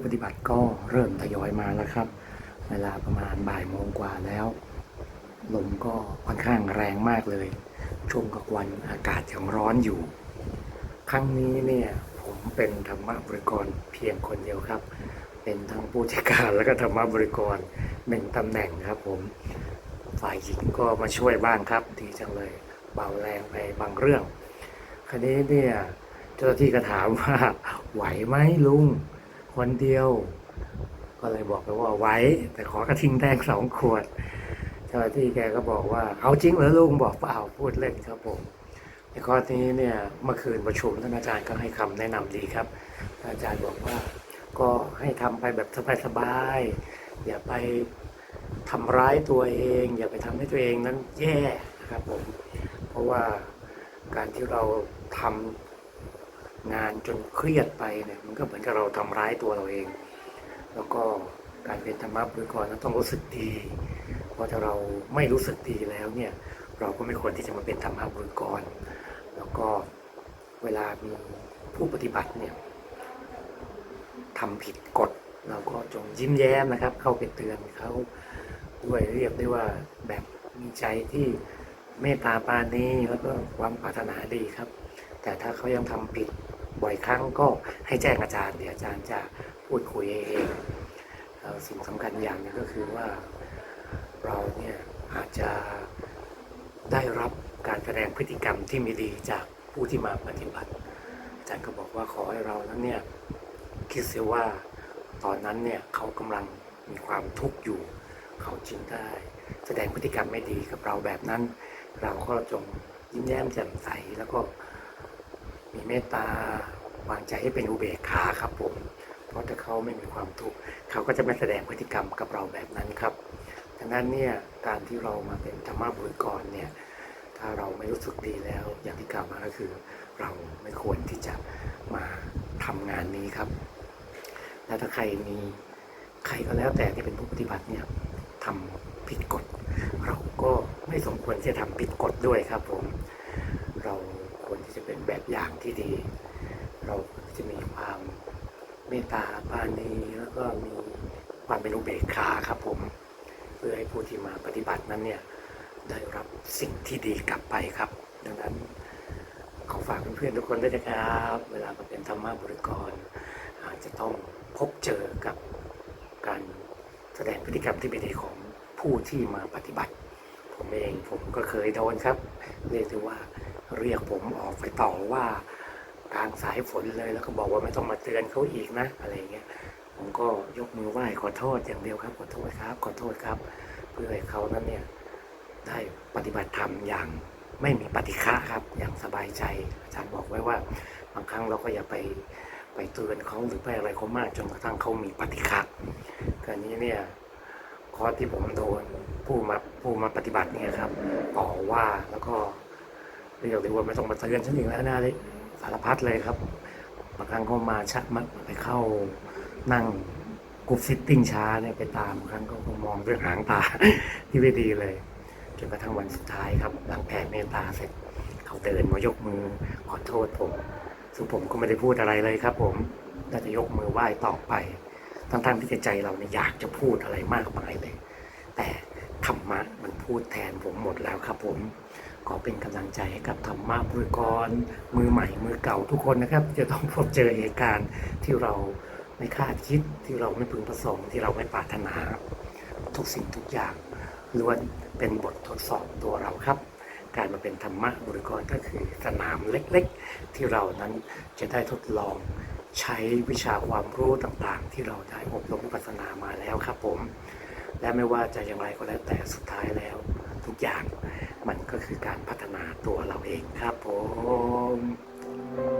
้ปฏิบัติก็เริ่มทยอยมานะครับ เวลาประมาณบ่ายโมงกว่าแล้ว ลมก็ค่อนข้างแรงมากเลย ช่วงกลางวันอากาศยังร้อนอยู่ ครั้งนี้เนี่ยผมเป็นธรรมบริกรเพียงคนเดียวครับ เป็นทั้งผู้จัดการแล้วก็ธรรมบริกรหนึ่งตำแหน่งครับผมฝ่ายหญิงก็มาช่วยบ้างครับดีจังเลยเบาแรงไปบางเรื่อง คราวนี้เนี่ยเจ้าหน้าที่ก็ถามว่าไหวไหมลุง คนเดียว ก็เลยบอกไปว่าไหวแต่ขอกระทิงแดงสองขวดเจ้าหน้าที่แกก็บอกว่าเอาจริงเหรอลุงบอกเปล่าพูดเล่นครับผมในข้อนี้เนี่ยเมื่อคืนประชุมท่านอาจารย์ก็ให้คำแนะนำดีครับท่านอาจารย์บอกว่าก็ให้ทำไปแบบสบายๆอย่าไปทำร้ายตัวเอง อย่าไปทำให้ตัวเองนั้นแย่นะครับผมเพราะว่าการที่เราทำ งานจนเครียดไปเนี่ยมันก็เหมือนกับเราทำร้ายตัวเราเอง แล้วก็การเป็นธรรมะบริกรนั้นต้องรู้สึกดี เพราะถ้าเราไม่รู้สึกดีแล้วเนี่ยเราก็ไม่ควรที่จะมาเป็นธรรมะบริกร แล้วก็เวลามีผู้ปฏิบัติเนี่ยทำผิดกฎเราก็จงยิ้มแย้มนะครับ เข้าไปเตือนเขาด้วยเรียกได้ว่าแบบมีใจที่เมตตาปาณีแล้วก็ความปรารถนาดีครับ แต่ถ้าเขายังทำผิดบ่อยครั้งก็ให้แจ้งอาจารย์เดี๋ยวอาจารย์จะพูดคุยเองสิ่งสำคัญอย่างหนึงก็คือว่าเราเนี่ยอาจจะได้รับการแสดงพฤติกรรมที่ไม่ดีจากผู้ที่มาปฏิบัติอาจารย์ก็บอกว่าขอให้เรานั้นเนี่ยคิดเสียว่าตอนนั้นเนี่ยเขากำลังมีความทุกข์อยู่ เขาจึงได้ แสดงพฤติกรรมไม่ดีกับเราแบบนั้น เราก็จงยิ้มแย้มแจ่มใสแล้วก็ มีเมตตาวางใจให้เป็นอุเบกขาครับผม เพราะถ้าเขาไม่มีความทุกข์เขาก็จะไม่แสดงพฤติกรรมกับเราแบบนั้นครับดังนั้นเนี่ยการที่เรามาเป็นธรรมะบุริกรเนี่ยถ้าเราไม่รู้สึกดีแล้ว อย่างที่กล่าวมาก็คือ เราไม่ควรที่จะมาทำงานนี้ครับ แล้วถ้าใครมีใครก็แล้วแต่ที่เป็นผู้ปฏิบัติเนี่ยทำผิดกฎ เราก็ไม่สมควรที่จะทำผิดกฎด้วยครับผมเรา จะเป็นแบบอย่างที่ดี เราจะมีความเมตตาปาณีแล้วก็มีความเป็นอุเบกขาครับผม เพื่อให้ผู้ที่มาปฏิบัตินั้นเนี่ยได้รับสิ่งที่ดีกลับไปครับ ดังนั้นขอฝากเพื่อนๆทุกคนด้วยนะครับ เวลามาเป็นธรรมะบริกร อาจจะต้องพบเจอกับการแสดงพฤติกรรมที่ไม่ดีของผู้ที่มาปฏิบัติ ผมเองผมก็เคยโดนครับ เรียกได้ว่า เรียกผมออกไปต่อว่ากลางสายฝนเลยแล้วก็บอกว่าไม่ต้องมาเตือนเขาอีกนะอะไรเงี้ยผมก็ยกมือไหว้ขอโทษอย่างเดียวครับขอโทษครับขอโทษครับ เพื่อให้เขานั้นเนี่ยได้ปฏิบัติธรรมอย่างไม่มีปฏิฆะครับ อย่างสบายใจอาจารย์บอกไว้ว่า บางครั้งเราก็อย่าไปไปเตือนเขาหรือไปอะไรเขามากจนกระทั่งเขามีปฏิฆะคราวนี้เนี่ยข้อที่ผมโดนผู้มาผู้มาปฏิบัติเนี่ยครับต่อว่าแล้วก็ เรียกได้ว่าไม่ต้องมาเตือนฉันอีกแล้วนะเลยสารพัดเลยครับบางครั้งเขามาชักมัดไปเข้านั่งกรุ๊ปซิตติ้งช้าเนี่ยไปตามบางครั้งก็มองด้วยหางตาที่ไม่ดีเลยจนกระทั่งวันสุดท้ายครับ หลังแผ่เมตตาเสร็จ เขาเดินมายกมือขอโทษผมซึ่งผมก็ไม่ได้พูดอะไรเลยครับ ผมน่าจะยกมือไหว้ต่อไป ทั้งๆที่ใจเราเนี่ยอยากจะพูดอะไรมากมายเลย แต่ธรรมะมันพูดแทนผมหมดแล้วครับผม อเป็นกำลังใจให้กับธรรมะบริกรมือใหม่มือเก่าทุกคนนะครับ จะต้องพบเจอเหตุการณ์ที่เราไม่คาดคิดที่เราไม่พึงประสงค์ที่เราไม่ปรารถนา ทุกสิ่งทุกอย่างล้วนเป็นบททดสอบตัวเราครับ การมาเป็นธรรมะบริกรก็คือสนามเล็กๆ ที่เรานั้นจะได้ทดลองใช้วิชาความรู้ต่างๆ ที่เราได้อบรมวิปัสสนามาแล้วครับผม และไม่ว่าจะอย่างไรก็แล้วแต่สุดท้ายแล้ว ทุกอย่าง มันก็คือการพัฒนาตัวเราเองครับผม